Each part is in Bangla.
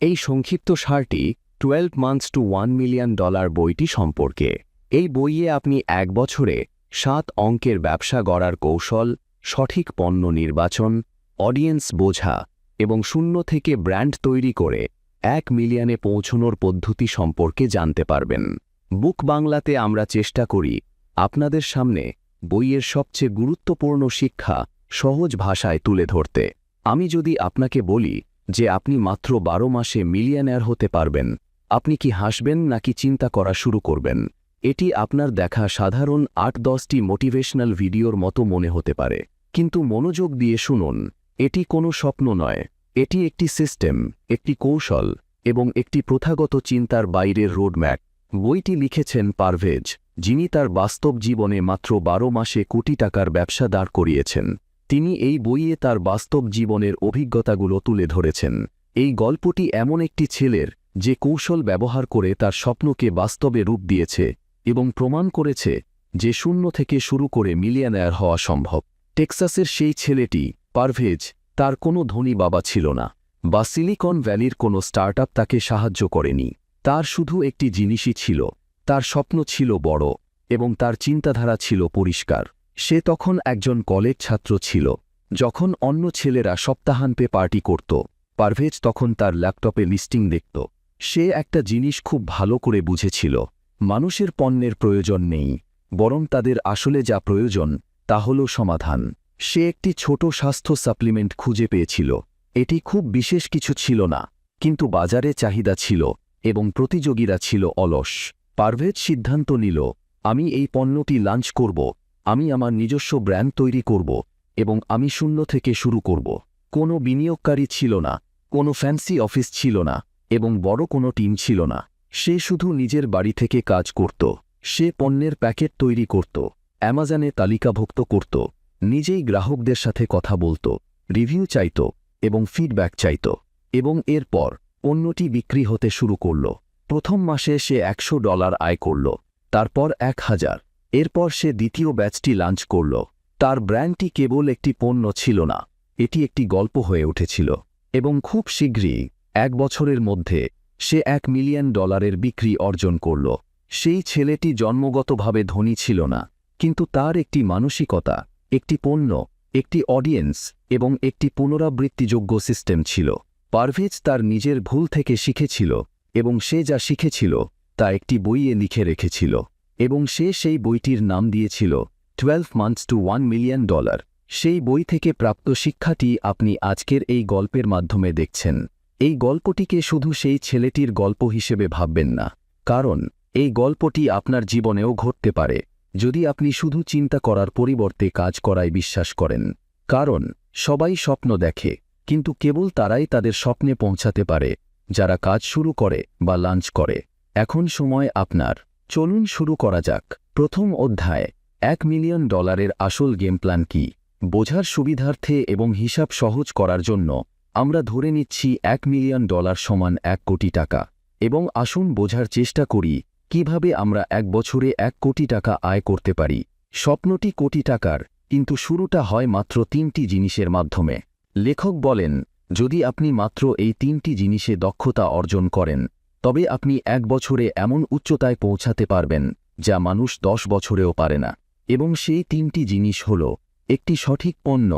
এই সংক্ষিপ্ত সারটি twelve months to one million dollar বইটি সম্পর্কে। এই বইয়ে আপনি এক বছরে সাত অঙ্কের ব্যবসা গড়ার কৌশল, সঠিক পণ্য নির্বাচন অডিয়েন্স বোঝা এবং শূন্য থেকে ব্র্যান্ড তৈরি করে এক মিলিয়নে পৌঁছনোর পদ্ধতি সম্পর্কে জানতে পারবেন। বুক বাংলাতে আমরা চেষ্টা করি আপনাদের সামনে বইয়ের সবচেয়ে গুরুত্বপূর্ণ শিক্ষা সহজ ভাষায় তুলে ধরতে। আমি যদি আপনাকে বলি যে আপনি মাত্র বারো মাসে মিলিয়নার হতে পারবেন। আপনি কি হাসবেন নাকি চিন্তা করা শুরু করবেন? এটি আপনার দেখা সাধারণ আট দশটি মোটিভেশনাল ভিডিওর মতো মনে হতে পারে। কিন্তু মনোযোগ দিয়ে শুনুন, এটি কোনো স্বপ্ন নয়। এটি একটি সিস্টেম, একটি কৌশল এবং একটি প্রথাগত চিন্তার বাইরের রোডম্যাপ। বইটি লিখেছেন পারভেজ, যিনি তার বাস্তব জীবনে মাত্র বারো মাসে কোটি টাকার ব্যবসা দাঁড় করিয়েছেন। তিনি এই বইয়ে তার বাস্তব জীবনের অভিজ্ঞতাগুলো তুলে ধরেছেন। এই গল্পটি এমন একটি ছেলের, যে কৌশল ব্যবহার করে তার স্বপ্নকে বাস্তবে রূপ দিয়েছে এবং প্রমাণ করেছে যে শূন্য থেকে শুরু করে মিলিয়নায়ার হওয়া সম্ভব। টেক্সাসের সেই ছেলেটি, পারভেজ, তার কোনো ধনী বাবা ছিল না বা সিলিকন ভ্যালির কোনো স্টার্টআপ তাকে সাহায্য করেনি। তার শুধু একটি জিনিসই ছিল, তার স্বপ্ন ছিল বড় এবং তার চিন্তাধারা ছিল পরিষ্কার। সে তখন একজন কলেজ ছাত্র ছিল। যখন অন্য ছেলেরা সপ্তাহান্তে পার্টি করত, পারভেজ তখন তার ল্যাপটপে লিস্টিং দেখত। সে একটা জিনিস খুব ভালো করে বুঝেছিল, মানুষের পণ্যের প্রয়োজন নেই, বরং তাদের আসলে যা প্রয়োজন, তা হল সমাধান। সে একটি ছোট স্বাস্থ্য সাপ্লিমেন্ট খুঁজে পেয়েছিল। এটি খুব বিশেষ কিছু ছিল না, কিন্তু বাজারে চাহিদা ছিল এবং প্রতিযোগীরা ছিল অলস। পারভেজ সিদ্ধান্ত নিল, আমি এই পণ্যটি লাঞ্চ করব আমি আমার নিজস্ব ব্র্যান্ড তৈরি করব এবং আমি শূন্য থেকে শুরু করব। কোনো বিনিয়োগকারী ছিল না, কোনো ফ্যান্সি অফিস ছিল না এবং বড় কোনো টিম ছিল না। সে শুধু নিজের বাড়ি থেকে কাজ করত, সে পণ্যের প্যাকেট তৈরি করত, অ্যামাজনে তালিকাভুক্ত করত, নিজেই গ্রাহকদের সাথে কথা বলত, রিভিউ চাইত এবং ফিডব্যাক চাইত এবং এরপর পণ্যটি বিক্রি হতে শুরু করল। প্রথম মাসে সে একশো ডলার আয় করল, তারপর এক হাজার। এরপর সে দ্বিতীয় ব্যাচটি লাঞ্চ করল। তার ব্র্যান্ডটি কেবল একটি পণ্য ছিল না, এটি একটি গল্প হয়ে উঠেছিল, এবং খুব শীঘ্রই, এক বছরের মধ্যে, সে এক মিলিয়ন ডলারের বিক্রি অর্জন করল। সেই ছেলেটি জন্মগতভাবে ধনী ছিল না, কিন্তু তার একটি মানসিকতা, একটি পণ্য, একটি অডিয়েন্স, এবং একটি পুনরাবৃত্তিযোগ্য সিস্টেম ছিল। পারভেজ তার নিজের ভুল থেকে শিখেছিল, এবং সে যা শিখেছিল, তা একটি বইয়ে লিখে রেখেছিল। এবং সে সেই বইটির নাম দিয়েছিল twelve months to one million dollar সেই বই থেকে প্রাপ্ত শিক্ষাটি আপনি আজকের এই গল্পের মাধ্যমে দেখছেন। এই গল্পটিকে শুধু সেই ছেলেটির গল্প হিসেবে ভাববেন না, কারণ এই গল্পটি আপনার জীবনেও ঘটতে পারে, যদি আপনি শুধু চিন্তা করার পরিবর্তে কাজ করায় বিশ্বাস করেন। কারণ সবাই স্বপ্ন দেখে, কিন্তু কেবল তারাই তাদের স্বপ্নে পৌঁছাতে পারে, যারা কাজ শুরু করে বা লাঞ্চ করে। এখন সময় আপনার। চলুন শুরু করা যাক। প্রথম অধ্যায়, এক মিলিয়ন ডলারের আসল গেম প্ল্যান কি? বোঝার সুবিধার্থে এবং হিসাব সহজ করার জন্য আমরা ধরে নিচ্ছি এক মিলিয়ন ডলার সমান এক কোটি টাকা। এবং আসুন বোঝার চেষ্টা করি, কীভাবে আমরা এক বছরে এক কোটি টাকা আয় করতে পারি। স্বপ্নটি কোটি টাকার, কিন্তু শুরুটা হয় মাত্র তিনটি জিনিসের মাধ্যমে। লেখক বলেন, যদি আপনি মাত্র এই তিনটি জিনিসে দক্ষতা অর্জন করেন তবে আপনি এক বছরে এমন উচ্চতায় পৌঁছাতে পারবেন, যা মানুষ দশ বছরেও পারে না। এবং সেই তিনটি জিনিস হল, একটি সঠিক পণ্য,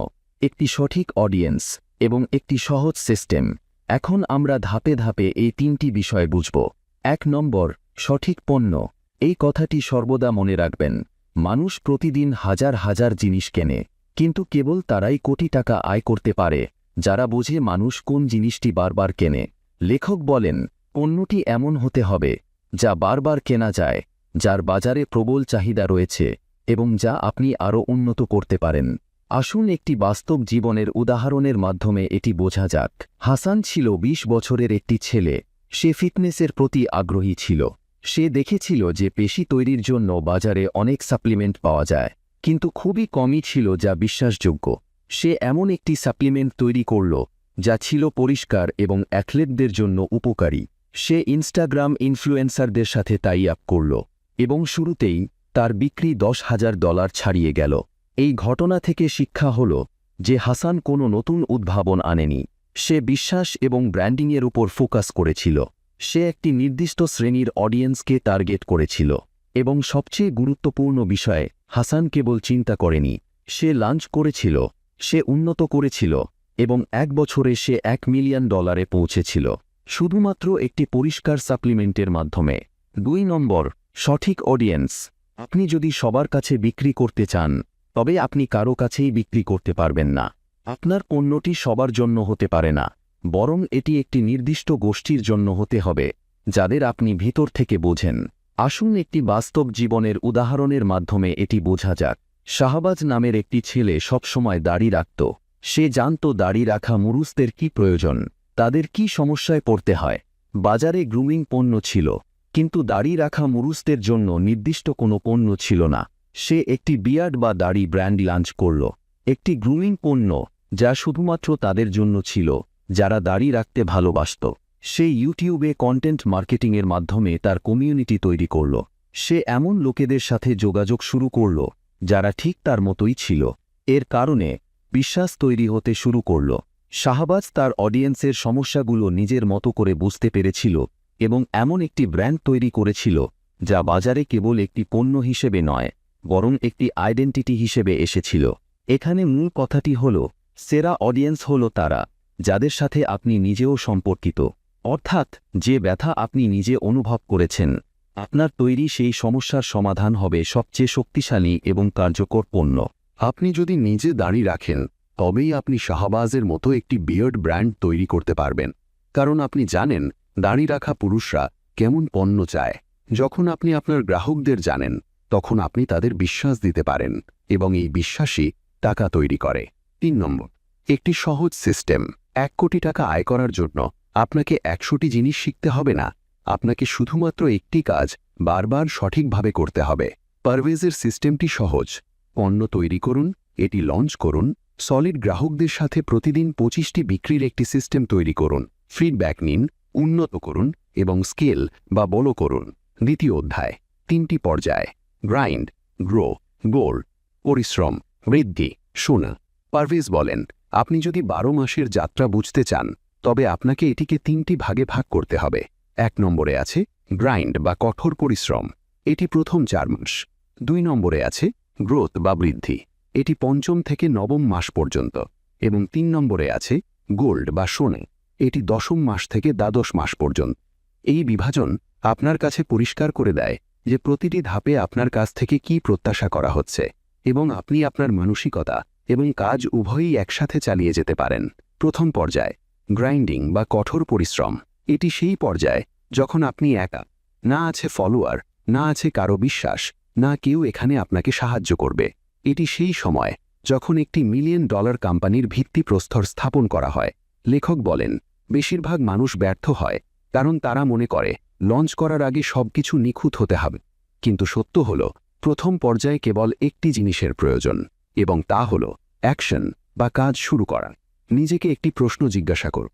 একটি সঠিক অডিয়েন্স, এবং একটি সহজ সিস্টেম। এখন আমরা ধাপে ধাপে এই তিনটি বিষয় বুঝব। এক নম্বর, সঠিক পণ্য। এই কথাটি সর্বদা মনে রাখবেন, মানুষ প্রতিদিন হাজার হাজার জিনিস কেনে, কিন্তু কেবল তারাই কোটি টাকা আয় করতে পারে, যারা বোঝে মানুষ কোন জিনিসটি বারবার কেনে। লেখক বলেন পণ্যটি এমন হতে হবে, যা বারবার কেনা যায়, যার বাজারে প্রবল চাহিদা রয়েছে, এবং যা আপনি আরও উন্নত করতে পারেন। আসুন একটি বাস্তব জীবনের উদাহরণের মাধ্যমে এটি বোঝা যাক। হাসান ছিল ২০ বছরের একটি ছেলে, সে ফিটনেসের প্রতি আগ্রহী ছিল। সে দেখেছিল যে পেশি তৈরির জন্য বাজারে অনেক সাপ্লিমেন্ট পাওয়া যায়, কিন্তু খুবই কমই ছিল যা বিশ্বাসযোগ্য। সে এমন একটি সাপ্লিমেন্ট তৈরি করল, যা ছিল পরিষ্কার এবং অ্যাথলেটদের জন্য উপকারী। সে ইনস্টাগ্রাম ইনফ্লুয়েন্সারদের সাথে টাই আপ করল এবং শুরুতেই তার বিক্রি দশ হাজার ডলার ছাড়িয়ে গেল। এই ঘটনা থেকে শিক্ষা হল যে হাসান কোনো নতুন উদ্ভাবন আনেনি। সে বিশ্বাস এবং ব্র্যান্ডিংয়ের উপর ফোকাস করেছিল। সে একটি নির্দিষ্ট শ্রেণির অডিয়েন্সকে টার্গেট করেছিল এবং সবচেয়ে গুরুত্বপূর্ণ বিষয়ে, হাসান কেবল চিন্তা করেনি। সে লাঞ্চ করেছিল, সে উন্নত করেছিল এবং এক বছরে সে এক মিলিয়ন ডলারে পৌঁছেছিল। শুধুমাত্র একটি পরিষ্কার সাপ্লিমেন্টের মাধ্যমে। দুই নম্বর, সঠিক অডিয়েন্স। আপনি যদি সবার কাছে বিক্রি করতে চান, তবে আপনি কারও কাছেই বিক্রি করতে পারবেন না। আপনার পণ্যটি সবার জন্য হতে পারে না, বরং এটি একটি নির্দিষ্ট গোষ্ঠীর জন্য হতে হবে, যাদের আপনি ভিতর থেকে বোঝেন। আসুন একটি বাস্তব জীবনের উদাহরণের মাধ্যমে এটি বোঝা যাক। শাহবাজ নামের একটি ছেলে সবসময় দাড়ি রাখত। সে জানত দাড়ি রাখা মুরুসদের কি প্রয়োজন। তাদের কি সমস্যায় পড়তে হয়? বাজারে গ্রুমিং পণ্য ছিল, কিন্তু দাড়ি রাখা মুরুসদের জন্য নির্দিষ্ট কোনো পণ্য ছিল না। সে একটি বিয়ার্ড বা দাড়ি ব্র্যান্ড লাঞ্চ করল। একটি গ্রুমিং পণ্য, যা শুধুমাত্র তাদের জন্য ছিল, যারা দাড়ি রাখতে ভালোবাসত। সে ইউটিউবে কন্টেন্ট মার্কেটিংয়ের মাধ্যমে তার কমিউনিটি তৈরি করল। সে এমন লোকেদের সাথে যোগাযোগ শুরু করল, যারা ঠিক তার মতোই ছিল। এর কারণে, বিশ্বাস তৈরি হতে শুরু করল। শাহবাজ তার অডিয়েন্সের সমস্যাগুলো নিজের মতো করে বুঝতে পেরেছিল এবং এমন একটি ব্র্যান্ড তৈরি করেছিল, যা বাজারে কেবল একটি পণ্য হিসেবে নয়, বরং একটি আইডেন্টিটি হিসেবে এসেছিল। এখানে মূল কথাটি হল, সেরা অডিয়েন্স হল তারা, যাদের সাথে আপনি নিজেও সম্পর্কিত। অর্থাৎ, যে ব্যথা আপনি নিজে অনুভব করেছেন, আপনার তৈরি সেই সমস্যার সমাধান হবে সবচেয়ে শক্তিশালী এবং কার্যকর পণ্য। আপনি যদি নিজে দাড়ি রাখেন তবেই আপনি শাহবাজের মতো একটি বিয়ার্ড ব্র্যান্ড তৈরি করতে পারবেন। কারণ আপনি জানেন, দাড়ি রাখা পুরুষরা কেমন পণ্য চায়। যখন আপনি আপনার গ্রাহকদের জানেন, তখন আপনি তাদের বিশ্বাস দিতে পারেন এবং এই বিশ্বাসই টাকা তৈরি করে। তিন নম্বর, একটি সহজ সিস্টেম। এক কোটি টাকা আয় করার জন্য আপনাকে একশোটি জিনিস শিখতে হবে না। আপনাকে শুধুমাত্র একটি কাজ বারবার সঠিকভাবে করতে হবে। পারভেজের সিস্টেমটি সহজ। পণ্য তৈরি করুন, এটি লঞ্চ করুন সলিড গ্রাহকদের সাথে প্রতিদিন পঁচিশটি বিক্রির একটি সিস্টেম তৈরি করুন। ফিডব্যাক নিন, উন্নত করুন এবং স্কেল বা বড় করুন। দ্বিতীয় অধ্যায়, তিনটি পর্যায়। গ্রাইন্ড, গ্রো, গোল, পরিশ্রম, বৃদ্ধি, শোনা। পারভেজ বলেন, আপনি যদি বারো মাসের যাত্রা বুঝতে চান, তবে আপনাকে এটিকে তিনটি ভাগে ভাগ করতে হবে। এক নম্বরে আছে গ্রাইন্ড বা কঠোর পরিশ্রম। এটি প্রথম চার মাস। দুই নম্বরে আছে গ্রোথ বা বৃদ্ধি। এটি পঞ্চম থেকে নবম মাস পর্যন্ত, এবং তিন নম্বরে আছে গোল্ড বা সোনে। এটি দশম মাস থেকে দ্বাদশ মাস পর্যন্ত। এই বিভাজন আপনার কাছে পরিষ্কার করে দেয় যে প্রতিটি ধাপে আপনার কাছ থেকে কি প্রত্যাশা করা হচ্ছে, এবং আপনি আপনার মানসিকতা এবং কাজ উভয়ই একসাথে চালিয়ে যেতে পারেন। প্রথম পর্যায়, গ্রাইন্ডিং বা কঠোর পরিশ্রম। এটি সেই পর্যায় যখন আপনি একা, না আছে ফলোয়ার, না আছে কারও বিশ্বাস, না কেউ এখানে আপনাকে সাহায্য করবে। এটি সেই সময় যখন একটি মিলিয়ন ডলার কোম্পানির ভিত্তিপ্রস্তর স্থাপন করা হয়। লেখক বলেন, বেশিরভাগ মানুষ ব্যর্থ হয়, কারণ তারা মনে করে, লঞ্চ করার আগে সবকিছু নিখুঁত হতে হবে। কিন্তু সত্য হল, প্রথম পর্যায়ে কেবল একটি জিনিসের প্রয়োজন, এবং তা হল, অ্যাকশন বা কাজ শুরু করা। নিজেকে একটি প্রশ্ন জিজ্ঞাসা কর,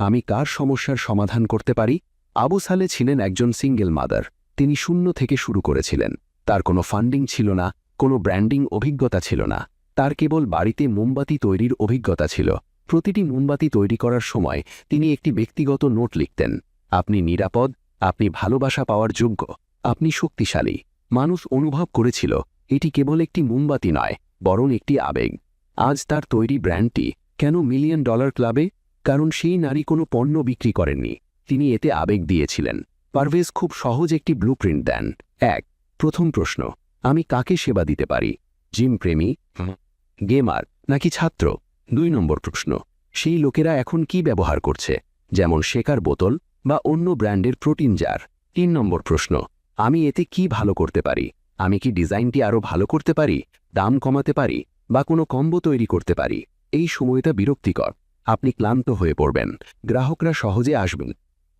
আমি কার সমস্যার সমাধান করতে পারি? আবু সালে ছিলেন একজন সিঙ্গেল মাদার। তিনি শূন্য থেকে শুরু করেছিলেন। তার কোনো ফান্ডিং ছিল না কোনো ব্র্যান্ডিং অভিজ্ঞতা ছিল না। তার কেবল বাড়িতে মোমবাতি তৈরির অভিজ্ঞতা ছিল। প্রতিটি মোমবাতি তৈরি করার সময় তিনি একটি ব্যক্তিগত নোট লিখতেন। আপনি নিরাপদ, আপনি ভালোবাসা পাওয়ার যোগ্য, আপনি শক্তিশালী। মানুষ অনুভব করেছিল, এটি কেবল একটি মোমবাতি নয়, বরং একটি আবেগ। আজ তার তৈরি ব্র্যান্ডটি কেন মিলিয়ন ডলার ক্লাবে? কারণ সেই নারী কোনো পণ্য বিক্রি করেননি। তিনি এতে আবেগ দিয়েছিলেন। পারভেজ খুব সহজ একটি ব্লুপ্রিন্ট দেন। এক, প্রথম প্রশ্ন। আমি কাকে সেবা দিতে পারি? জিম প্রেমী? গেমার? নাকি ছাত্র? দুই নম্বর প্রশ্ন। সেই লোকেরা এখন কি ব্যবহার করছে? যেমন শেকার বোতল বা অন্য ব্র্যান্ডের প্রোটিন জার তিন নম্বর প্রশ্ন। আমি এতে কি ভালো করতে পারি? আমি কি ডিজাইনটি আরও ভালো করতে পারি? দাম কমাতে পারি? বা কোনো কম্বো তৈরি করতে পারি? এই সময়টা বিরক্তিকর। আপনি ক্লান্ত হয়ে পড়বেন। গ্রাহকরা সহজে আসবেন।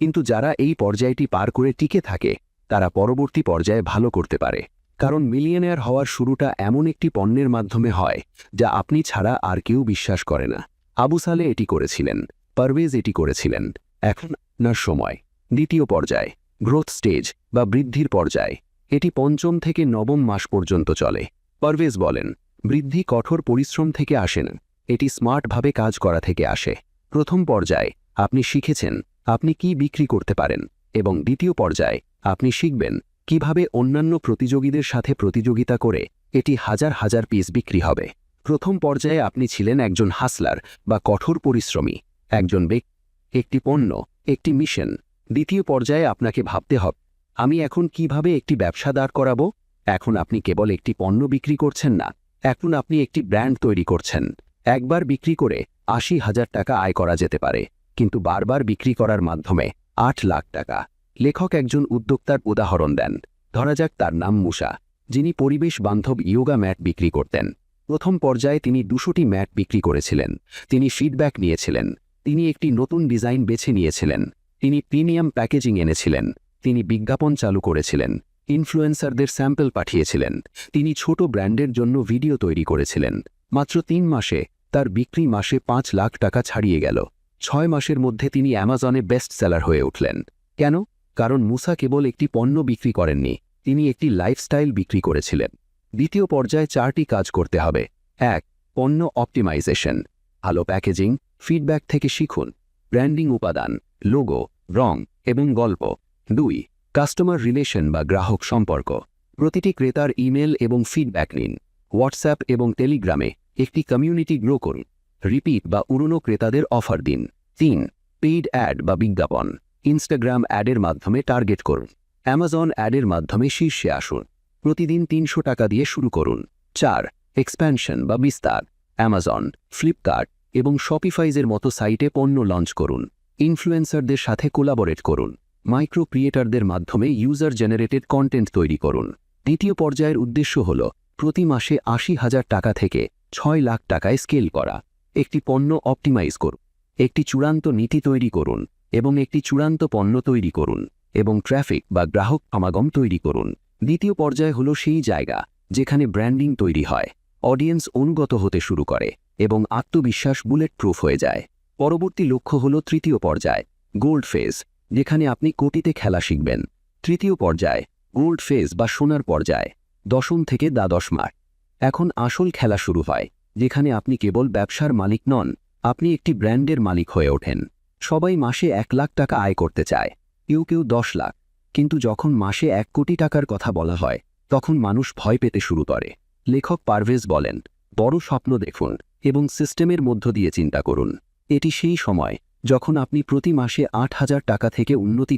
কিন্তু যারা এই পর্যায়টি পার করে টিকে থাকে তারা পরবর্তী পর্যায়ে ভালো করতে পারে। কারণ মিলিয়নেয়ার হওয়ার শুরুটা এমন একটি পণ্যের মাধ্যমে হয়, যা আপনি ছাড়া আর কেউ বিশ্বাস করে না। আবু সালে এটি করেছিলেন, পারভেজ এটি করেছিলেন। এখন আপনার সময়। দ্বিতীয় পর্যায়, গ্রোথ স্টেজ বা বৃদ্ধির পর্যায়। এটি পঞ্চম থেকে নবম মাস পর্যন্ত চলে। পারভেজ বলেন, বৃদ্ধি কঠোর পরিশ্রম থেকে আসে না, এটি স্মার্টভাবে কাজ করা থেকে আসে। প্রথম পর্যায়ে, আপনি শিখেছেন, আপনি কি বিক্রি করতে পারেন। এবং দ্বিতীয় পর্যায়ে, আপনি শিখবেন কীভাবে অন্যান্য প্রতিযোগীদের সাথে প্রতিযোগিতা করে, এটি হাজার হাজার পিস বিক্রি হবে। প্রথম পর্যায়ে আপনি ছিলেন একজন হাসলার বা কঠোর পরিশ্রমী, একজন ব্যক্তি, একটি পণ্য, একটি মিশন। দ্বিতীয় পর্যায়ে আপনাকে ভাবতে হবে, আমি এখন কীভাবে একটি ব্যবসা দাঁড় করাবো? এখন আপনি কেবল একটি পণ্য বিক্রি করছেন না, এখন আপনি একটি ব্র্যান্ড তৈরি করছেন। একবার বিক্রি করে আশি হাজার টাকা আয় করা যেতে পারে, কিন্তু বারবার বিক্রি করার মাধ্যমে আট লাখ টাকা। লেখক একজন উদ্যোক্তার উদাহরণ দেন। ধরা যাক তার নাম মুসা, যিনি পরিবেশ বান্ধব ইয়োগা ম্যাট বিক্রি করতেন। প্রথম পর্যায়ে তিনি দুশোটি ম্যাট বিক্রি করেছিলেন। তিনি ফিডব্যাক নিয়েছিলেন। তিনি একটি নতুন ডিজাইন বেছে নিয়েছিলেন। তিনি প্রিমিয়াম প্যাকেজিং এনেছিলেন। তিনি বিজ্ঞাপন চালু করেছিলেন। ইনফ্লুয়েন্সারদের স্যাম্পল পাঠিয়েছিলেন। তিনি ছোট ব্র্যান্ডের জন্য ভিডিও তৈরি করেছিলেন। মাত্র তিন মাসে তার বিক্রি মাসে পাঁচ লাখ টাকা ছাড়িয়ে গেল। ছয় মাসের মধ্যে তিনি অ্যামাজনে বেস্ট সেলার হয়ে উঠলেন। কেন? কারণ মুসা কেবল একটি পণ্য বিক্রি করেননি, তিনি একটি লাইফস্টাইল বিক্রি করেছিলেন। দ্বিতীয় পর্যায়ে চারটি কাজ করতে হবে। এক, পণ্য অপটিমাইজেশন ভালো প্যাকেজিং ফিডব্যাক থেকে শিখুন। ব্র্যান্ডিং উপাদান লোগো রং এবং গল্প। দুই কাস্টমার রিলেশন বা গ্রাহক সম্পর্ক। প্রতিটি ক্রেতার ইমেল এবং ফিডব্যাক নিন। হোয়াটসঅ্যাপ এবং টেলিগ্রামে একটি কমিউনিটি গ্রো করুন। রিপিট বা উড়নো ক্রেতাদের অফার দিন। তিন পেইড অ্যাড বা বিজ্ঞাপন। ইনস্টাগ্রাম অ্যাডের মাধ্যমে টার্গেট করুন। অ্যামাজন অ্যাডের মাধ্যমে শীর্ষে আসুন। প্রতিদিন তিনশো টাকা দিয়ে শুরু করুন। চার এক্সপ্যানশন বা বিস্তার। অ্যামাজন, ফ্লিপকার্ট এবং শপিফাইজের মতো সাইটে পণ্য লঞ্চ করুন। ইনফ্লুয়েন্সারদের সাথে কোলাবোরেট করুন। মাইক্রো ক্রিয়েটারদের মাধ্যমে ইউজার জেনারেটেড কন্টেন্ট তৈরি করুন। দ্বিতীয় পর্যায়ের উদ্দেশ্য হল, প্রতি মাসে আশি হাজার টাকা থেকে ছয় লাখ টাকায় স্কেল করা। একটি পণ্য অপটিমাইজ করুন। একটি চূড়ান্ত নীতি তৈরি করুন। এবং একটি চূড়ান্ত পণ্য তৈরি করুন এবং ট্র্যাফিক বা গ্রাহক সমাগম তৈরি করুন। দ্বিতীয় পর্যায় হল সেই জায়গা যেখানে ব্র্যান্ডিং তৈরি হয়, অডিয়েন্স অনুগত হতে শুরু করে এবং আত্মবিশ্বাস বুলেট প্রুফ হয়ে যায়। পরবর্তী লক্ষ্য হল তৃতীয় পর্যায়, গোল্ড ফেজ, যেখানে আপনি কোটিতে খেলা শিখবেন। তৃতীয় পর্যায়, গোল্ড ফেজ বা সোনার পর্যায়, দশম থেকে দ্বাদশ মাস এখন আসল খেলা শুরু হয়, যেখানে আপনি কেবল ব্যবসার মালিক নন, আপনি একটি ব্র্যান্ডের মালিক হয়ে ওঠেন। সবাই মাসে এক লাখ টাকা আয় করতে চায়, কেউ কেউ দশ লাখ। কিন্তু যখন মাসে এক কোটি টাকার কথা বলা হয়, তখন মানুষ ভয় পেতে শুরু করে। লেখক পারভেজ বলেন, বড় স্বপ্ন দেখুন এবং সিস্টেমের মধ্য দিয়ে চিন্তা করুন। এটি সেই সময় যখন আপনি প্রতি মাসে আট হাজার টাকা থেকে উন্নতি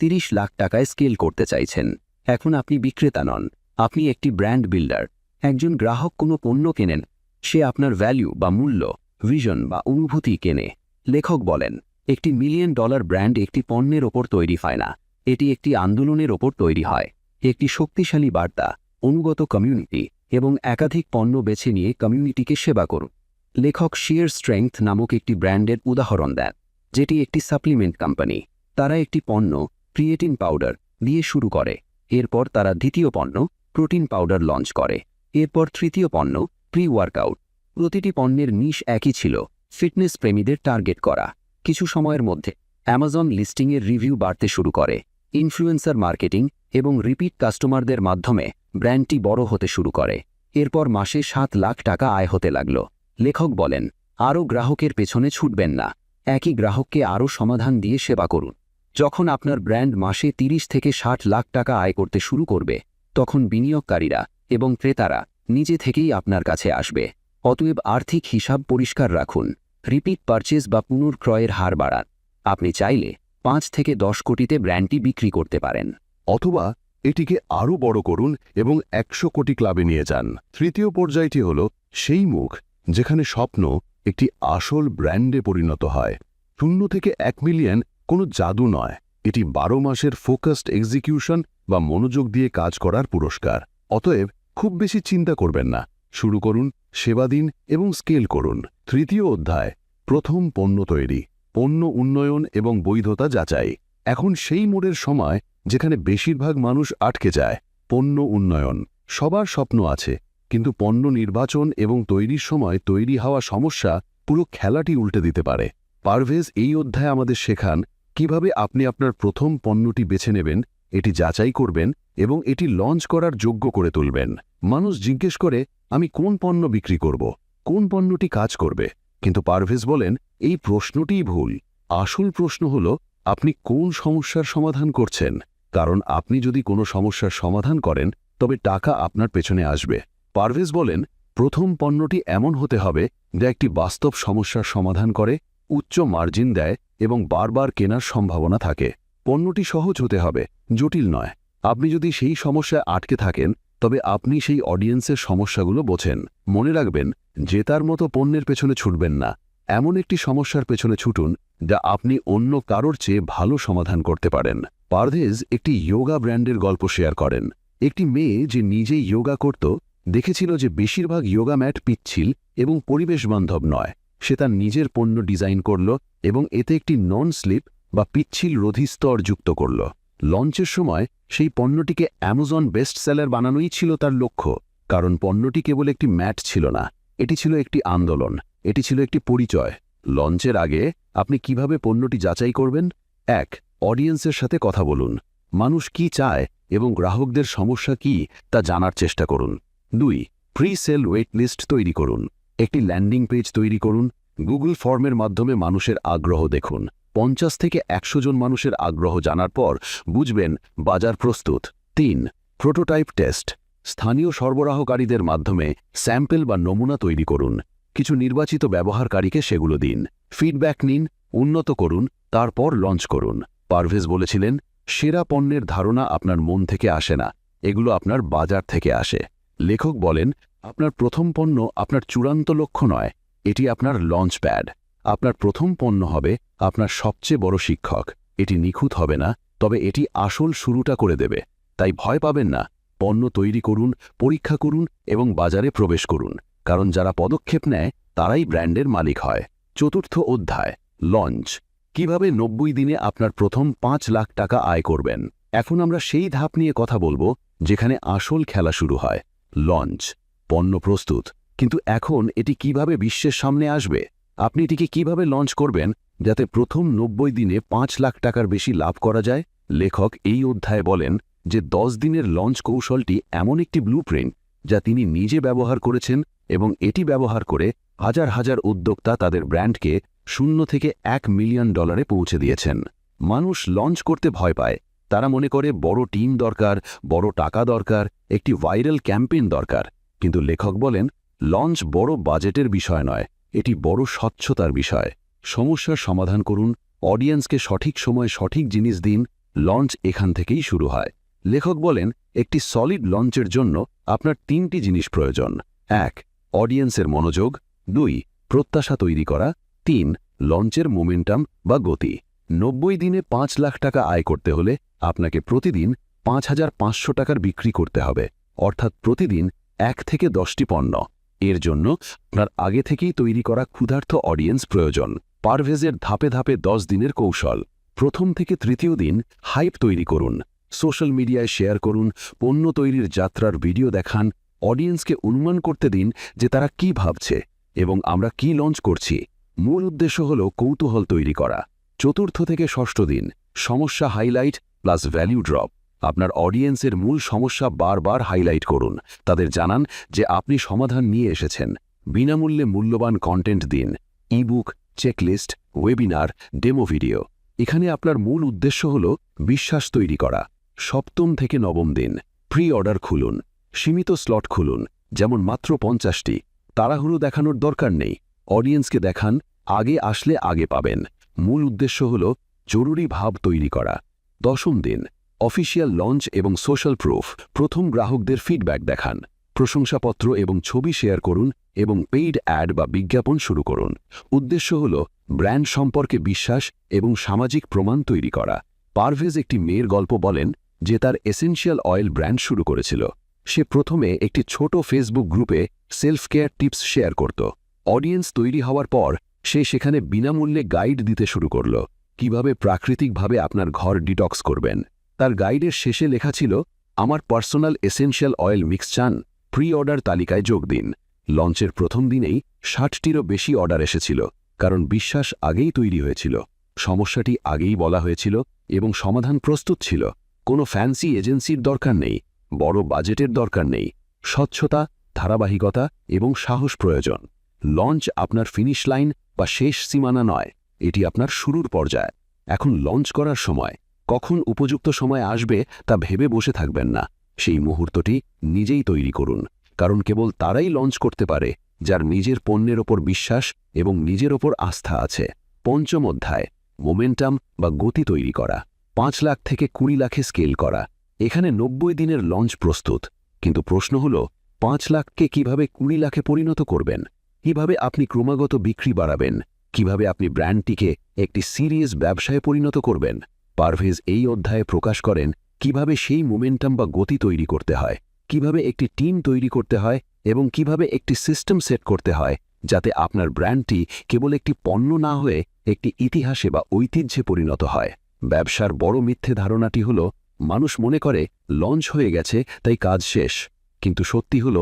তিরিশ লাখ টাকায় স্কেল করতে চাইছেন। এখন আপনি বিক্রেতা নন, আপনি একটি ব্র্যান্ড বিল্ডার। একজন গ্রাহক কোনো পণ্য কেনেন, সে আপনার ভ্যালু বা মূল্য, ভিশন বা অনুভূতি কেনে। লেখক বলেন একটি মিলিয়ন ডলার ব্র্যান্ড একটি পণ্যের ওপর তৈরি হয় না। এটি একটি আন্দোলনের ওপর তৈরি হয়। একটি শক্তিশালী বার্তা, অনুগত কমিউনিটি এবং একাধিক পণ্য বেছে নিয়ে কমিউনিটিকে সেবা করুন। লেখক শিয়ার স্ট্রেংথ নামক একটি ব্র্যান্ডের উদাহরণ দেন, যেটি একটি সাপ্লিমেন্ট কোম্পানি। তারা একটি পণ্য, ক্রিয়েটিন পাউডার, দিয়ে শুরু করে। এরপর তারা দ্বিতীয় পণ্য, প্রোটিন পাউডার লঞ্চ করে। এরপর তৃতীয় পণ্য প্রি ওয়ার্কআউট প্রতিটি পণ্যের নিশ একই ছিল, ফিটনেস প্রেমীদের টার্গেট করা। কিছু সময়ের মধ্যে অ্যামাজন লিস্টিংয়ের রিভিউ বাড়তে শুরু করে, ইনফ্লুয়েন্সার মার্কেটিং এবং রিপিট কাস্টমারদের মাধ্যমে ব্র্যান্ডটি বড় হতে শুরু করে। এরপর মাসে সাত লাখ টাকা আয় হতে লাগল। লেখক বলেন, আরও গ্রাহকের পেছনে ছুটবেন না। একই গ্রাহককে আরও সমাধান দিয়ে সেবা করুন। যখন আপনার ব্র্যান্ড মাসে ৩০ থেকে ষাট লাখ টাকা আয় করতে শুরু করবে, তখন বিনিয়োগকারীরা এবং ক্রেতারা নিজে থেকেই আপনার কাছে আসবে। অতএব আর্থিক হিসাব পরিষ্কার রাখুন। রিপিট পারচেজ বা পুনর্ক্রয়ের হার বাড়ান। আপনি চাইলে পাঁচ থেকে দশ কোটিতে ব্র্যান্ডটি বিক্রি করতে পারেন। অথবা এটিকে আরও বড় করুন এবং একশো কোটি ক্লাবে নিয়ে যান। তৃতীয় পর্যায়টি হল সেই মুখ, যেখানে স্বপ্ন একটি আসল ব্র্যান্ডে পরিণত হয়। শূন্য থেকে এক মিলিয়ন কোনো জাদু নয়। এটি বারো মাসের ফোকাসড এক্সিকিউশন বা মনোযোগ দিয়ে কাজ করার পুরস্কার। অতএব খুব বেশি চিন্তা করবেন না। শুরু করুন, সেবা দিন এবং স্কেল করুন। তৃতীয় অধ্যায়, প্রথম পণ্য তৈরি, পণ্য উন্নয়ন এবং বৈধতা যাচাই। এখন সেই মোড়ের সময় যেখানে বেশিরভাগ মানুষ আটকে যায়, পণ্য উন্নয়ন। সবার স্বপ্ন আছে, কিন্তু পণ্য নির্বাচন এবং তৈরির সময় তৈরি হওয়া সমস্যা পুরো খেলাটি উল্টে দিতে পারে। পারভেজ এই অধ্যায়ে আমাদের শেখান কীভাবে আপনি আপনার প্রথম পণ্যটি বেছে নেবেন, এটি যাচাই করবেন এবং এটি লঞ্চ করার যোগ্য করে তুলবেন। মানুষ জিজ্ঞেস করে আমি কোন পণ্য বিক্রি করব? কোন পণ্যটি কাজ করবে? কিন্তু পারভেজ বলেন, এই প্রশ্নটিই ভুল। আসল প্রশ্ন হল, আপনি কোন সমস্যার সমাধান করছেন? কারণ আপনি যদি কোনো সমস্যার সমাধান করেন, তবে টাকা আপনার পেছনে আসবে। পারভেজ বলেন, প্রথম পণ্যটি এমন হতে হবে, যা একটি বাস্তব সমস্যার সমাধান করে, উচ্চ মার্জিন দেয় এবং বারবার কেনার সম্ভাবনা থাকে। পণ্যটি সহজ হতে হবে, জটিল নয়। আপনি যদি সেই সমস্যায় আটকে থাকেন তবে আপনি সেই অডিয়েন্সের সমস্যাগুলো বোঝেন। মনে রাখবেন, জেতার মতো পণ্যের পেছনে ছুটবেন না। এমন একটি সমস্যার পেছনে ছুটুন, যা আপনি অন্য কারোর চেয়ে ভালো সমাধান করতে পারেন। পারভেজ একটি যোগা ব্র্যান্ডের গল্প শেয়ার করেন। একটি মেয়ে যে নিজেই যোগা করত, দেখেছিল যে বেশিরভাগ যোগা ম্যাট পিচ্ছিল এবং পরিবেশ বান্ধব নয়। সে তার নিজের পণ্য ডিজাইন করল এবং এতে একটি নন স্লিপ বা পিচ্ছিল রোধী স্তর যুক্ত করল। লঞ্চের সময় সেই পণ্যটিকে অ্যামাজন বেস্ট সেলার বানানোই ছিল তার লক্ষ্য, কারণ পণ্যটি কেবল একটি ম্যাট ছিল না, এটি ছিল একটি আন্দোলন, এটি ছিল একটি পরিচয়। লঞ্চের আগে আপনি কীভাবে পণ্যটি যাচাই করবেন? এক অডিয়েন্সের সাথে কথা বলুন, মানুষ কি চায় এবং গ্রাহকদের সমস্যা কি তা জানার চেষ্টা করুন। দুই প্রি সেল ওয়েট লিস্ট তৈরি করুন, একটি ল্যান্ডিং পেজ তৈরি করুন গুগল ফর্মের মাধ্যমে মানুষের আগ্রহ দেখুন। পঞ্চাশ থেকে একশো জন মানুষের আগ্রহ জানার পর বুঝবেন বাজার প্রস্তুত। তিন প্রোটোটাইপ টেস্ট স্থানীয় সরবরাহকারীদের মাধ্যমে স্যাম্পেল বা নমুনা তৈরি করুন। কিছু নির্বাচিত ব্যবহারকারীকে সেগুলো দিন। ফিডব্যাক নিন, উন্নত করুন, তারপর লঞ্চ করুন। পারভেজ বলেছিলেন, সেরা পণ্যের ধারণা আপনার মন থেকে আসে না, এগুলো আপনার বাজার থেকে আসে। লেখক বলেন, আপনার প্রথম পণ্য আপনার চূড়ান্ত লক্ষ্য নয়, এটি আপনার লঞ্চ প্যাড। আপনার প্রথম পণ্য হবে আপনার সবচেয়ে বড় শিক্ষক। এটি নিখুঁত হবে না, তবে এটি আসল শুরুটা করে দেবে। তাই ভয় পাবেন না। পণ্য তৈরি করুন, পরীক্ষা করুন এবং বাজারে প্রবেশ করুন। কারণ যারা পদক্ষেপ নেয়, তারাই ব্র্যান্ডের মালিক হয়। চতুর্থ অধ্যায়, লঞ্চ। কীভাবে নব্বই দিনে আপনার প্রথম পাঁচ লাখ টাকা আয় করবেন? এখন আমরা সেই ধাপ নিয়ে কথা বলব, যেখানে আসল খেলা শুরু হয়। লঞ্চ। পণ্য প্রস্তুত। কিন্তু এখন এটি কীভাবে বিশ্বের সামনে আসবে? আপনি এটিকে কীভাবে লঞ্চ করবেন যাতে প্রথম নব্বই দিনে পাঁচ লাখ টাকার বেশি লাভ করা যায়? লেখক এই অধ্যায়ে বলেন যে দশ দিনের লঞ্চ কৌশলটি এমন একটি ব্লুপ্রিন্ট যা তিনি নিজে ব্যবহার করেছেন এবং এটি ব্যবহার করে হাজার হাজার উদ্যোক্তা তাদের ব্র্যান্ডকে শূন্য থেকে এক মিলিয়ন ডলারে পৌঁছে দিয়েছেন। মানুষ লঞ্চ করতে ভয় পায়। তারা মনে করে বড় টিম দরকার, বড় টাকা দরকার, একটি ভাইরাল ক্যাম্পেইন দরকার। কিন্তু লেখক বলেন লঞ্চ বড় বাজেটের বিষয় নয়। এটি বড় স্বচ্ছতার বিষয়। সমস্যার সমাধান করুন, অডিয়েন্সকে সঠিক সময়ে সঠিক জিনিস দিন, লঞ্চ এখান থেকেই শুরু হয়। লেখক বলেন, একটি সলিড লঞ্চের জন্য আপনার তিনটি জিনিস প্রয়োজন। এক, অডিয়েন্সের মনোযোগ। দুই, প্রত্যাশা তৈরি করা। তিন, লঞ্চের মোমেন্টাম বা গতি। নব্বই দিনে পাঁচ লাখ টাকা আয় করতে হলে আপনাকে প্রতিদিন পাঁচ হাজার পাঁচশো টাকার বিক্রি করতে হবে। অর্থাৎ প্রতিদিন এক থেকে দশটি পণ্য। এর জন্য আপনার আগে থেকেই তৈরি করা ক্ষুধার্থ অডিয়েন্স প্রয়োজন। পারভেজের ধাপে ধাপে দশ দিনের কৌশল। প্রথম থেকে তৃতীয় দিন হাইপ তৈরি করুন। সোশ্যাল মিডিয়ায় শেয়ার করুন, পণ্য তৈরির যাত্রার ভিডিও দেখান অডিয়েন্সকে অনুমান করতে দিন যে তারা কি ভাবছে এবং আমরা কি লঞ্চ করছি। মূল উদ্দেশ্য হল কৌতূহল তৈরি করা। চতুর্থ থেকে ষষ্ঠ দিন। সমস্যা হাইলাইট প্লাস ভ্যালিউ ড্রপ আপনার অডিয়েন্সের মূল সমস্যা বারবার হাইলাইট করুন। তাদের জানান যে আপনি সমাধান নিয়ে এসেছেন। বিনামূল্যে মূল্যবান কন্টেন্ট দিন ebook checklist webinar demo video এখানে আপনার মূল উদ্দেশ্য হল বিশ্বাস তৈরি করা। সপ্তম থেকে নবম দিন প্রি অর্ডার খুলুন। সীমিত স্লট খুলুন, যেমন মাত্র পঞ্চাশটি। তাড়াহুড়ো দেখানোর দরকার নেই। অডিয়েন্সকে দেখান, আগে আসলে আগে পাবেন। মূল উদ্দেশ্য হল জরুরি ভাব তৈরি করা। দশম দিন অফিসিয়াল লঞ্চ এবং সোশ্যাল প্রুফ। প্রথম গ্রাহকদের ফিডব্যাক দেখান, প্রশংসাপত্র এবং ছবি শেয়ার করুন এবং পেইড অ্যাড বা বিজ্ঞাপন শুরু করুন। উদ্দেশ্য হল ব্র্যান্ড সম্পর্কে বিশ্বাস এবং সামাজিক প্রমাণ তৈরি করা। পারভেজ একটি মেয়ের গল্প বলেন যে তার এসেনশিয়াল অয়েল ব্র্যান্ড শুরু করেছিল। সে প্রথমে একটি ছোট ফেসবুক গ্রুপে সেলফ কেয়ার টিপস শেয়ার করত। অডিয়েন্স তৈরি হওয়ার পর সে সেখানে বিনামূল্যে গাইড দিতে শুরু করল। কীভাবে প্রাকৃতিকভাবে আপনার ঘর ডিটক্স করবেন? তার গাইডের শেষে লেখা ছিল, আমার পার্সোনাল এসেনশিয়াল অয়েল মিক্স চান প্রি অর্ডার তালিকায় যোগ দিন। লঞ্চের প্রথম দিনেই ষাটটিরও বেশি অর্ডার এসেছিল, কারণ বিশ্বাস আগেই তৈরি হয়েছিল। সমস্যাটি আগেই বলা হয়েছিল এবং সমাধান প্রস্তুত ছিল। কোনো ফ্যান্সি এজেন্সির দরকার নেই, বড় বাজেটের দরকার নেই। স্বচ্ছতা, ধারাবাহিকতা এবং সাহস প্রয়োজন। লঞ্চ আপনার ফিনিশ লাইন বা শেষ সীমানা নয়, এটি আপনার শুরুর পর্যায়। এখন লঞ্চ করার সময়। কখন উপযুক্ত সময় আসবে তা ভেবে বসে থাকবেন না। সেই মুহূর্তটি নিজেই তৈরি করুন, কারণ কেবল তারাই লঞ্চ করতে পারে, যার নিজের পণ্যের ওপর বিশ্বাস এবং নিজের ওপর আস্থা আছে। পঞ্চম অধ্যায়, মোমেন্টাম বা গতি তৈরি করা। পাঁচ লাখ থেকে কুড়ি লাখে স্কেল করা। এখানে নব্বই দিনের লঞ্চ প্রস্তুত, কিন্তু প্রশ্ন হল, পাঁচ লাখকে কীভাবে কুড়ি লাখে পরিণত করবেন? কীভাবে আপনি ক্রমাগত বিক্রি বাড়াবেন? কীভাবে আপনি ব্র্যান্ডটিকে একটি সিরিয়াস ব্যবসায় পরিণত করবেন? পারভেজ এই অধ্যায়ে প্রকাশ করেন কীভাবে সেই মোমেন্টাম বা গতি তৈরি করতে হয়, কীভাবে একটি টিম তৈরি করতে হয় এবং কীভাবে একটি সিস্টেম সেট করতে হয় যাতে আপনার ব্র্যান্ডটি কেবল একটি পণ্য না হয়ে একটি ইতিহাসে বা ঐতিহ্যে পরিণত হয়। ব্যবসার বড় মিথ্যে ধারণাটি হল, মানুষ মনে করে, লঞ্চ হয়ে গেছে, তাই কাজ শেষ। কিন্তু সত্যি হল,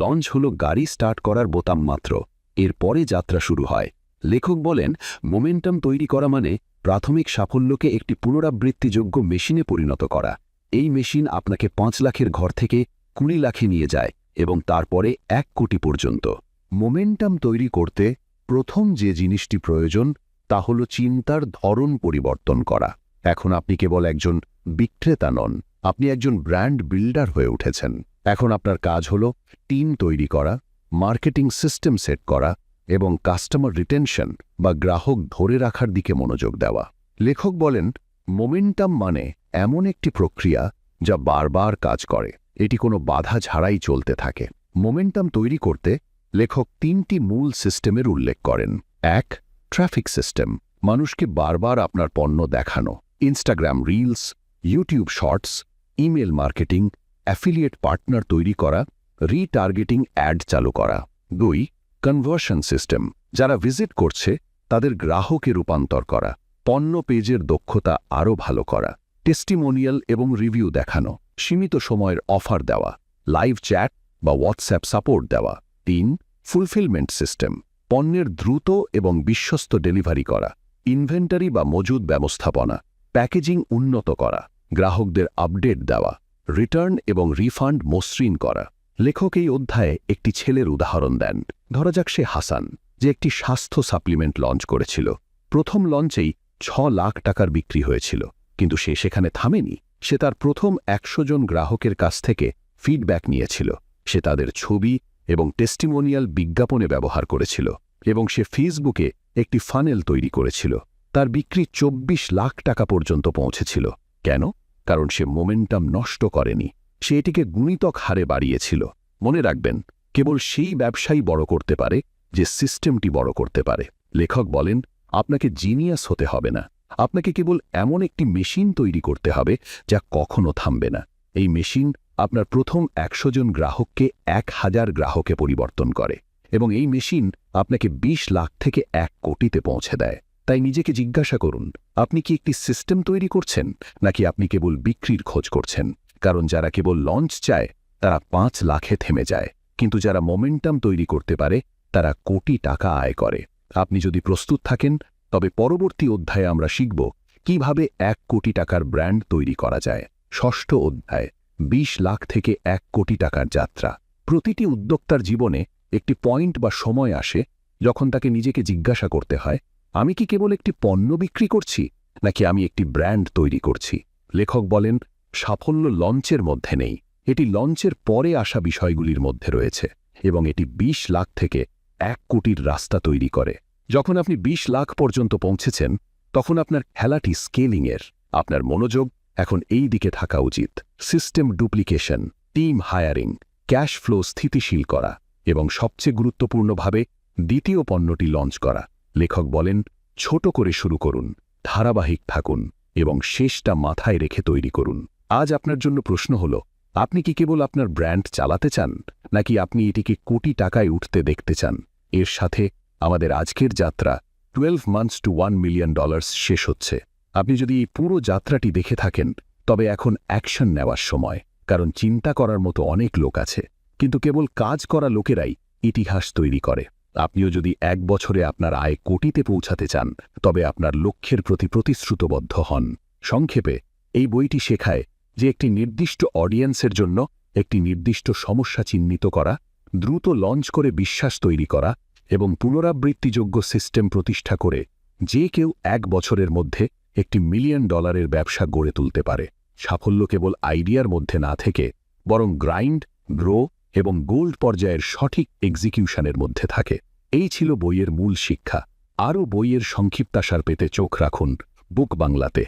লঞ্চ হল গাড়ি স্টার্ট করার বোতাম মাত্র। এরপরে যাত্রা শুরু হয়। লেখক বলেন, মোমেন্টাম তৈরি করা মানে প্রাথমিক সাফল্যকে একটি পুনরাবৃত্তিযোগ্য মেশিনে পরিণত করা। এই মেশিন আপনাকে পাঁচ লাখের ঘর থেকে কুড়ি লাখে নিয়ে যায় এবং তারপরে এক কোটি পর্যন্ত। মোমেন্টাম তৈরি করতে প্রথম যে জিনিসটি প্রয়োজন, তা হল চিন্তার ধরন পরিবর্তন করা। এখন আপনি কেবল একজন বিক্রেতা নন, আপনি একজন ব্র্যান্ড বিল্ডার হয়ে উঠেছেন। এখন আপনার কাজ হল টিম তৈরি করা, মার্কেটিং সিস্টেম সেট করা এবং কাস্টমার রিটেনশন বা গ্রাহক ধরে রাখার দিকে মনোযোগ দেওয়া। লেখক বলেন মোমেন্টাম মানে এমন একটি প্রক্রিয়া যা বারবার কাজ করে। এটি কোনো বাধা ছাড়াই চলতে থাকে। মোমেন্টাম তৈরি করতে লেখক তিনটি মূল সিস্টেমের উল্লেখ করেন। এক ট্রাফিক সিস্টেম মানুষকে বারবার আপনার পণ্য দেখানো। Instagram reels YouTube shorts email marketing affiliate partner তৈরি করা রিটার্গেটিং অ্যাড চালু করা। দুই কনভার্সন সিস্টেম যারা ভিজিট করছে, তাদের গ্রাহকে রূপান্তর করা, পণ্য পেজের দক্ষতা আরও ভালো করা টেস্টিমোনিয়াল এবং রিভিউ দেখানো, সীমিত সময়ের অফার দেওয়া লাইভ চ্যাট বা হোয়াটসঅ্যাপ সাপোর্ট দেওয়া, তিন ফুলফিলমেন্ট সিস্টেম পণ্যের দ্রুত এবং বিশ্বস্ত ডেলিভারি করা ইনভেন্টারি বা মজুদ ব্যবস্থাপনা প্যাকেজিং উন্নত করা, গ্রাহকদের আপডেট দেওয়া রিটার্ন এবং রিফান্ড মসৃণ করা। লেখক এই অধ্যায়ে একটি ছেলের উদাহরণ দেন। ধরা যাক সে হাসান, যে একটি স্বাস্থ্য সাপ্লিমেন্ট লঞ্চ করেছিল। প্রথম লঞ্চেই ছ লাখ টাকার বিক্রি হয়েছিল, কিন্তু সে সেখানে থামেনি। সে তার প্রথম একশো জন গ্রাহকের কাছ থেকে ফিডব্যাক নিয়েছিল। সে তাদের ছবি এবং টেস্টিমোনিয়াল বিজ্ঞাপনে ব্যবহার করেছিল এবং সে ফেসবুকে একটি ফানেল তৈরি করেছিল। তার বিক্রি ২৪ লাখ টাকা পর্যন্ত পৌঁছেছিল। কেন? কারণ সে মোমেন্টাম নষ্ট করেনি। সে এটিকে গুণিতক হারে বাড়িয়েছিল। মনে রাখবেন, কেবল সেই ব্যবসায়ী বড় করতে পারে যে সিস্টেমটি বড় করতে পারে। লেখক বলেন, আপনাকে জিনিয়াস হতে হবে না। আপনাকে কেবল এমন একটি মেশিন তৈরি করতে হবে যা কখনো থামবে না। এই মেশিন আপনার প্রথম একশো জন গ্রাহককে এক হাজার গ্রাহকে পরিবর্তন করে এবং এই মেশিন আপনাকে ২০ লাখ থেকে এক কোটিতে পৌঁছে দেয়। তাই নিজেকে জিজ্ঞাসা করুন, আপনি কি একটি সিস্টেম তৈরি করছেন নাকি আপনি কেবল বিক্রির খোঁজ করছেন? কারণ যারা কেবল লঞ্চ চায়, তারা পাঁচ লাখে থেমে যায়। কিন্তু যারা মোমেন্টাম তৈরি করতে পারে, তারা কোটি টাকা আয় করে। আপনি যদি প্রস্তুত থাকেন, তবে পরবর্তী অধ্যায়ে আমরা শিখব কীভাবে এক কোটি টাকার ব্র্যান্ড তৈরি করা যায়। ষষ্ঠ অধ্যায় ২০ লাখ থেকে এক কোটি টাকার যাত্রা। প্রতিটি উদ্যোক্তার জীবনে একটি পয়েন্ট বা সময় আসে যখন তাকে নিজেকে জিজ্ঞাসা করতে হয়, আমি কি কেবল একটি পণ্য বিক্রি করছি, নাকি আমি একটি ব্র্যান্ড তৈরি করছি? লেখক বলেন সাফল্য লঞ্চের মধ্যে নেই। এটি লঞ্চের পরে আসা বিষয়গুলির মধ্যে রয়েছে এবং এটি ২০ লাখ থেকে এক কোটির রাস্তা তৈরি করে। যখন আপনি ২০ লাখ পর্যন্ত পৌঁছেছেন, তখন আপনার খেলাটি স্কেলিংয়ের। আপনার মনোযোগ এখন এই দিকে থাকা উচিত। System duplication, team hiring, cash flow স্থিতিশীল করা এবং সবচেয়ে গুরুত্বপূর্ণভাবে দ্বিতীয় পণ্যটি লঞ্চ করা। লেখক বলেন, ছোট করে শুরু করুন, ধারাবাহিক থাকুন এবং শেষটা মাথায় রেখে তৈরি করুন। আজ আপনার জন্য প্রশ্ন হল, আপনি কি কেবল আপনার ব্র্যান্ড চালাতে চান, নাকি আপনি এটিকে কোটি টাকায় উঠতে দেখতে চান? এর সাথে আমাদের আজকের যাত্রা twelve months to one million dollars শেষ হচ্ছে। আপনি যদি এই পুরো যাত্রাটি দেখে থাকেন, তবে এখন অ্যাকশন নেওয়ার সময়, কারণ চিন্তা করার মতো অনেক লোক আছে, কিন্তু কেবল কাজ করা লোকেরাই ইতিহাস তৈরি করে। আপনিও যদি এক বছরে আপনার আয় কোটিতে পৌঁছাতে চান, তবে আপনার লক্ষ্যের প্রতি প্রতিশ্রুতবদ্ধ হন। সংক্ষেপে, এই বইটি শেখায় যে একটি নির্দিষ্ট অডিয়েন্সের জন্য একটি নির্দিষ্ট সমস্যা চিহ্নিত করা, দ্রুত লঞ্চ করে বিশ্বাস তৈরি করা এবং পুনরাবৃত্তিযোগ্য সিস্টেম প্রতিষ্ঠা করে যে কেউ এক বছরের মধ্যে একটি মিলিয়ন ডলারের ব্যবসা গড়ে তুলতে পারে। সাফল্য কেবল আইডিয়ার মধ্যে না থেকে, বরং গ্রাইন্ড, গ্রো এবং গোল্ড পর্যায়ের সঠিক এক্সিকিউশনের মধ্যে থাকে। এই ছিল বইয়ের মূল শিক্ষা। আরও বইয়ের সংক্ষিপ্তাসার পেতে চোখ রাখুন বুক বাংলাতে।